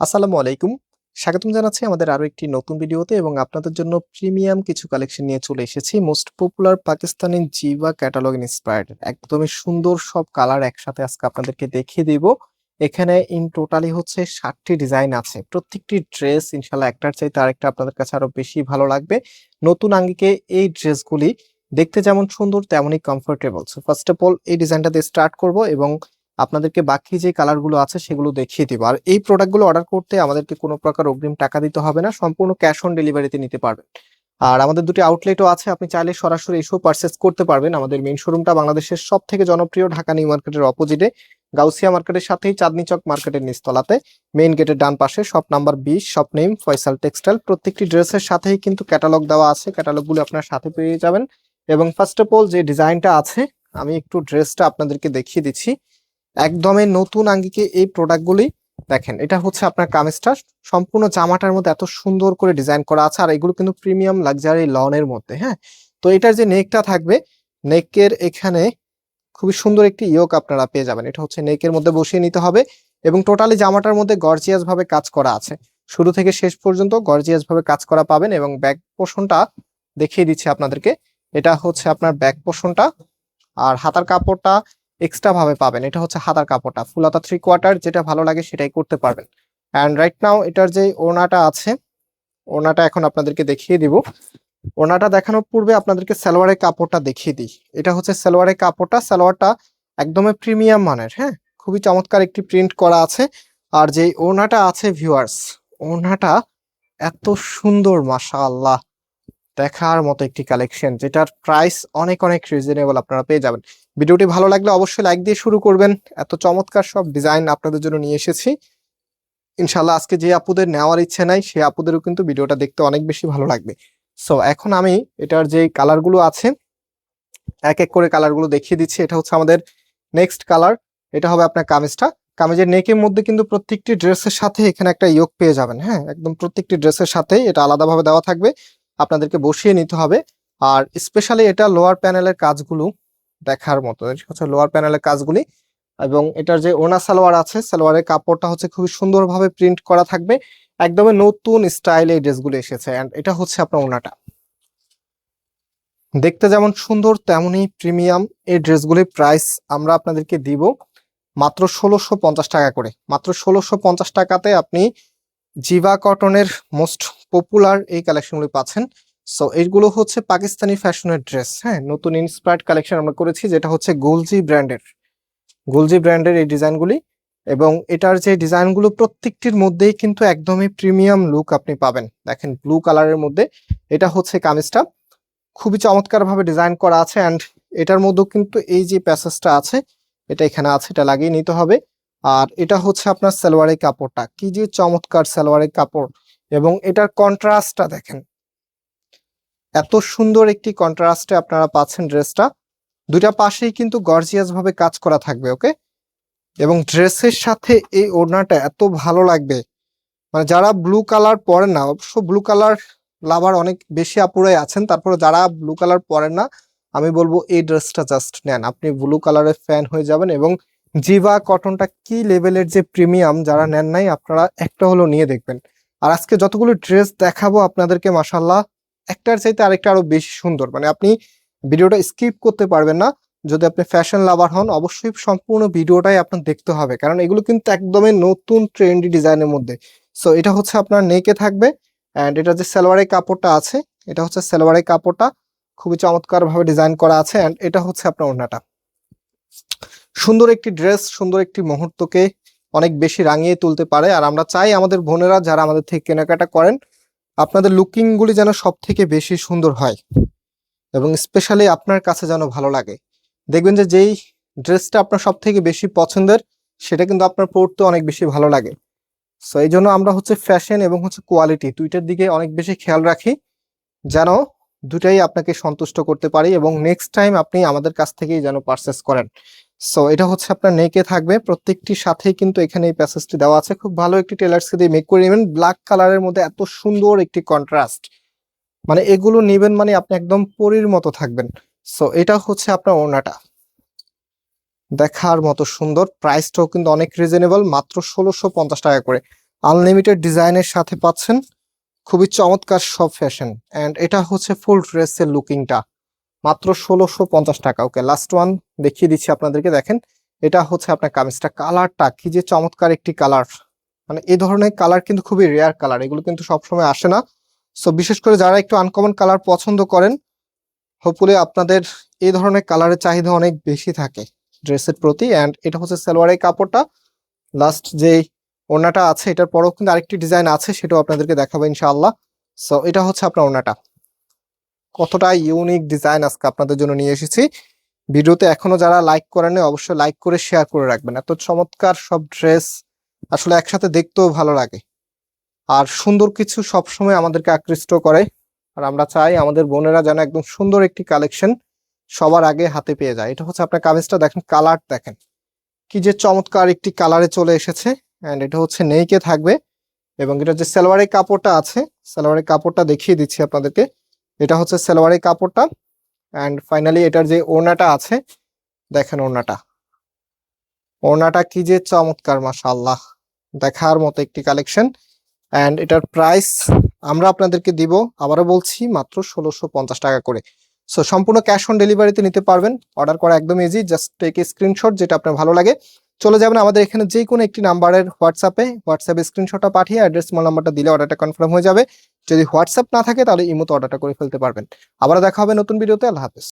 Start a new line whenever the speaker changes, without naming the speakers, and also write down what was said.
আসসালামু আলাইকুম। স্বাগতম জানাচ্ছি আমাদের আরও একটি নতুন ভিডিওতে এবং আপনাদের জন্য প্রিমিয়াম কিছু কালেকশন নিয়ে চলে এসেছি। মোস্ট পপুলার পাকিস্তানি জিবা ক্যাটালগ ইন্সপায়ার্ড। একদমই সুন্দর সব কালার একসাথে আজকে আপনাদেরকে দেখিয়ে দিব। এখানে ইন টোটালি হচ্ছে ষাটটি ডিজাইন আছে। প্রত্যেকটি ড্রেস ইনশাল্লাহ একটার চাইতে আরেকটা আপনাদের কাছে আরও বেশি ভালো লাগবে। নতুন আঙ্গিকে এই ড্রেসগুলি দেখতে যেমন সুন্দর, তেমনই comfortable so first of all এই ডিজাইনটা দিয়ে স্টার্ট করব এবং আপনাদেরকে বাকি যে কালারগুলো আছে সেগুলো দেখিয়ে দিব। আর এই প্রোডাক্টগুলো অর্ডার করতে আমাদেরকে কোনো প্রকার অগ্রিম টাকা দিতে হবে না, সম্পূর্ণ ক্যাশ অন ডেলিভারিতে নিতে পারবেন। আর আমাদের দুটি আউটলেটও আছে, আপনি চাইলে সরাসরি এসেও পারচেস করতে পারবেন। আমাদের মেন শোরুমটা বাংলাদেশের সব থেকে জনপ্রিয়, ঢাকা নিউ মার্কেটের অপোজিটে গাউসিয়া মার্কেটের সাথেই চাঁদনি চক মার্কেটের নিচতলাতে। মেইন গেটের ডান পাশে শপ নাম্বার বিশ শপ নেম ফয়সাল টেক্সটাইল প্রত্যেকটি ড্রেসের সাথেই কিন্তু ক্যাটালগ দেওয়া আছে। ক্যাটালগুলো আপনার সাথে পেয়ে যাবেন। এবং ফার্স্ট অফ অল যে ডিজাইনটা আছে, আমি একটু ড্রেসটা আপনাদেরকে দেখিয়ে দিচ্ছি। একদমই নতুন আঙ্গিকে এই প্রোডাক্টগুলি দেখেন। এটা হচ্ছে আপনার কামিজটা। সম্পূর্ণ জামাটার মধ্যে এত সুন্দর করে ডিজাইন করা আছে, আর এগুলো কিন্তু প্রিমিয়াম লাক্সারি লনের মধ্যে হ্যাঁ? তো এটার যে নেকটা থাকবে নেকের এখানে খুবই সুন্দর একটি ইয়োক আপনারা পেয়ে যাবেন। এটা হচ্ছে নেকের মধ্যে বসিয়ে নিতে হবে এবং টোটালি জামাটার মধ্যে গর্জিয়াস ভাবে কাজ করা আছে। শুরু থেকে শেষ পর্যন্ত গর্জিয়াস ভাবে কাজ করা পাবেন এবং ব্যাক পোষণটা দেখিয়ে দিচ্ছি আপনাদেরকে। এটা হচ্ছে আপনার ব্যাক পোষণটা আর হাতার কাপড়টা এক্সট্রা ভাবে পাবেন। এটা হচ্ছে হাতার কাপড়টা। ফুল হাতা থ্রি কোয়ার্টার যেটা ভালো লাগে সেটাই করতে পারবেন। অ্যান্ড রাইট নাও এটার যে ওড়নাটা আছে, ওড়নাটা এখন আপনাদেরকে দেখিয়ে দিব। ওড়নাটা দেখানোর পূর্বে আপনাদেরকে সালোয়ারের কাপড়টা দেখিয়ে দিই। এটা হচ্ছে সালোয়ারের কাপড়টা। সালোয়ারটা একদমই প্রিমিয়াম মানের হ্যাঁ? খুবই চমৎকার একটি প্রিন্ট করা আছে। আর যে ওড়নাটা আছে ভিউয়ার্স ওড়নাটা এত সুন্দর, মাশাআল্লাহ! দেখার মতো একটি কালেকশন যেটার প্রাইস অনেক অনেক রিজনেবল আপনারা পেয়ে যাবেন। ভিডিওটি ভালো লাগলে অবশ্যই লাইক দিয়ে শুরু করবেন। এত চমৎকার সব ডিজাইন আপনাদের জন্য নিয়ে এসেছি। ইনশাল্লাহ আজকে যে আপুদের নেওয়ার ইচ্ছে নাই সেই আপুদেরও কিন্তু ভিডিওটা দেখতে অনেক বেশি ভালো লাগবে। সো এখন আমি এটার যে কালারগুলো আছে, এক এক করে কালারগুলো দেখিয়ে দিচ্ছি। এটা হচ্ছে আমাদের নেক্সট কালার এটা হবে আপনার কামিজটা। কামিজের নেকের মধ্যে কিন্তু প্রত্যেকটি ড্রেসের সাথে এখানে একটা ইয়োগ পেয়ে যাবেন হ্যাঁ? একদম প্রত্যেকটি ড্রেসের সাথেই এটা আলাদাভাবে দেওয়া থাকবে। আপনাদেরকে বসিয়ে নিতে হবে। আর স্পেশালি এটা লোয়ার প্যানেলের কাজগুলো দেখার মতো। হচ্ছে লোয়ার প্যানেলের কাজগুলি এবং এটার যে ওনা সালোয়ার আছে, সালোয়ারের কাপড়টা হচ্ছে খুবই সুন্দরভাবে প্রিন্ট করা থাকবে। একদমই নতুন স্টাইলে এই ড্রেসগুলো এসেছে অ্যান্ড এটা হচ্ছে আপনার ওনাটা দেখতে যেমন সুন্দর, তেমনই প্রিমিয়াম এই ড্রেসগুলির প্রাইস আমরা আপনাদেরকে দিব মাত্র ষোলোশো পঞ্চাশ টাকা করে। মাত্র ষোলোশো পঞ্চাশ টাকাতে আপনি জিবা কটনের মোস্ট পপুলার এই কালেকশনগুলি পাচ্ছেন। সো এইগুলো হচ্ছে পাকিস্তানি ফ্যাশনের ড্রেস হ্যাঁ? নতুন ইন্সপায়ার্ড কালেকশন আমরা করেছি, যেটা হচ্ছে গুলজি ব্র্যান্ডের গুলজি ব্র্যান্ডের এই ডিজাইনগুলি এবং এটার যে ডিজাইনগুলো প্রত্যেকটির মধ্যেই কিন্তু একদমই প্রিমিয়াম লুক আপনি পাবেন। দেখেন ব্লু কালারের মধ্যে এটা হচ্ছে কামিজটা। খুবই চমৎকার ভাবে ডিজাইন করা আছে অ্যান্ড এটার মধ্যেও কিন্তু এই যে প্যাসেজটা আছে, এটা এখানে আছে, এটা লাগিয়ে নিতে হবে। আর এটা হচ্ছে আপনার সালোয়ারের কাপড়টা। কি যে চমৎকার সালোয়ারের কাপড়। এবং এটার কন্ট্রাস্টটা দেখেন। এত সুন্দর একটি কন্ট্রাস্টে আপনারা পাচ্ছেন ড্রেসটা। দুইটা পাশেই কিন্তু গর্জিয়াস ভাবে কাজ করা থাকবে, ওকে? এবং ড্রেসের সাথে এই ওড়নাটা এত ভালো লাগবে। মানে যারা ব্লু কালার পরেন না, অবশ্য ব্লু কালার লাভার অনেক বেশি আপুরাই আছেন। তারপরে যারা ব্লু কালার পরেন না, আমি বলব এই ড্রেসটা জাস্ট নেন। আপনি ব্লু কালারের ফ্যান হয়ে যাবেন এবং জিভা কটনটা কি লেভেলের যে প্রিমিয়াম যারা নেন নাই, আপনারা একটা হলো নিয়ে দেখবেন। আর আজকে যতগুলো ড্রেস দেখাবো আপনাদেরকে মাসাল্লাহ একটার চাইতে আরেকটা আরও বেশি সুন্দর। মানে আপনি ভিডিওটা স্কিপ করতে পারবেন না। যদি আপনি ফ্যাশন লাভার হন, অবশ্যই সম্পূর্ণ ভিডিওটাই আপনার দেখতে হবে। কারণ এগুলো কিন্তু একদমই নতুন, ট্রেন্ডি ডিজাইনের মধ্যে। সো এটা হচ্ছে আপনার নেকে থাকবে অ্যান্ড এটা যে সালোয়ারের কাপড়টা আছে, এটা হচ্ছে সালোয়ারের কাপড়টা। খুবই চমৎকার ভাবে ডিজাইন করা আছে অ্যান্ড এটা হচ্ছে আপনার ওড়নাটা। সুন্দর একটি ড্রেস, সুন্দর একটি মুহূর্তকে অনেক বেশি রাঙিয়ে তুলতে পারে। আর আমরা চাই আমাদের বোনেরা যারা আমাদের থেকে কেনাকাটা করেন, আপনাদের লুকিংগুলি যেন সব থেকে বেশি সুন্দর হয় এবং স্পেশালি আপনার কাছে যেন ভালো লাগে। দেখবেন যে যেই ড্রেসটা আপনার সব থেকে বেশি পছন্দের, সেটা কিন্তু আপনার পরতে অনেক বেশি ভালো লাগে। সো এই জন্য আমরা হচ্ছে ফ্যাশন এবং হচ্ছে কোয়ালিটি দুইটার দিকে অনেক বেশি খেয়াল রাখি, যেন দুটাই আপনাকে সন্তুষ্ট করতে পারি এবং নেক্সট টাইম আপনি আমাদের কাছ থেকেই যেন পারচেস করেন। সো এটা হচ্ছে আপনার নেকে থাকবে। প্রত্যেকটির সাথেই কিন্তু এখানে এই প্যাসেজটি দেওয়া আছে। খুব ভালো একটি টেলার্সকে দিয়ে মেক করে নেবেন। ব্ল্যাক কালারের মধ্যে এত সুন্দর একটি কন্ট্রাস্ট মানে এগুলো নেবেন মানে আপনি একদম পরীর মতো থাকবেন। সো এটা হচ্ছে আপনার ওড়নাটা। দেখার মতো সুন্দর। প্রাইসটাও কিন্তু অনেক রিজনেবল মাত্র ষোলোশো পঞ্চাশ টাকা করে। আনলিমিটেড ডিজাইনের সাথে পাচ্ছেন। খুবই চমৎকার সব ফ্যাশন অ্যান্ড এটা হচ্ছে ফুল ড্রেসের লুকিংটা মাত্র ষোলোশো পঞ্চাশ টাকা। ওকে লাস্ট ওয়ান দেখিয়ে দিচ্ছি আপনাদেরকে, দেখেন, এটা হচ্ছে আপনার কামিজটা। কালারটা কি যে চমৎকার একটি কালার মানে এই ধরনের কালার কিন্তু খুবই রেয়ার কালার এগুলো কিন্তু সবসময় আসে না। সো বিশেষ করে যারা একটু আনকমন কালার পছন্দ করেন হোপফুলি আপনাদের এই ধরনের কালারের চাহিদা অনেক বেশি থাকে ড্রেসের প্রতি। অ্যান্ড এটা হচ্ছে সালোয়ারের কাপড়টা। লাস্ট যে ওড়নাটা আছে, এটার পরেও কিন্তু আরেকটি ডিজাইন আছে, সেটাও আপনাদেরকে দেখাবো ইনশাআল্লাহ। সো এটা হচ্ছে আপনার ওড়নাটা। কতটা ইউনিক ডিজাইন আজকে আপনাদের জন্য নিয়ে এসেছি। ভিডিওতে এখনও যারা লাইক করেন অবশ্যই লাইক করে শেয়ার করে রাখবেন। এত চমৎকার সব ড্রেস আসলে একসাথে দেখতেও ভালো লাগে। আর সুন্দর কিছু সবসময় আমাদেরকে আকৃষ্ট করে। আর আমরা চাই আমাদের বোনেরা যেন একদম সুন্দর একটি কালেকশন সবার আগে হাতে পেয়ে যায়। এটা হচ্ছে আপনার কামিজটা দেখেন কালার দেখেন। কি যে চমৎকার একটি কালারে চলে এসেছে। অ্যান্ড এটা হচ্ছে নেইকে থাকবে। এবং এটা যে সালোয়ারের কাপড়টা আছে, সালোয়ারের কাপড়টা দেখিয়ে দিচ্ছি আপনাদেরকে। এটা হচ্ছে সালোয়ারের কাপড়টা। অ্যান্ড ফাইনালি এটার যে ওড়নাটা আছে, দেখেন ওড়নাটা। ওড়নাটা কি যে চমৎকার, মাশাআল্লাহ। দেখার মতো একটি কালেকশন। অ্যান্ড এটার প্রাইস আমরা আপনাদেরকে দিব, আবারও বলছি, মাত্র ষোলোশো পঞ্চাশ টাকা করে। সো সম্পূর্ণ ক্যাশ অন ডেলিভারিতে নিতে পারবেন। অর্ডার করা একদম ইজি জাস্ট টেক স্ক্রিনশট যেটা আপনার ভালো লাগে। চলে যাবেন আমাদের এখানে যে কোনো একটি নাম্বারের হোয়াটসঅ্যাপে হোয়াটসঅ্যাপে স্ক্রিনশটটা পাঠিয়ে অ্যাড্রেস মোবাইল নাম্বারটা দিলে অর্ডারটা কনফার্ম হয়ে যাবে। যদি হোয়াটসঅ্যাপ না থাকে তাহলে ইমোতে অর্ডারটা করে ফেলতে পারবেন। আবার দেখা হবে নতুন ভিডিওতে আল্লাহ হাফেজ।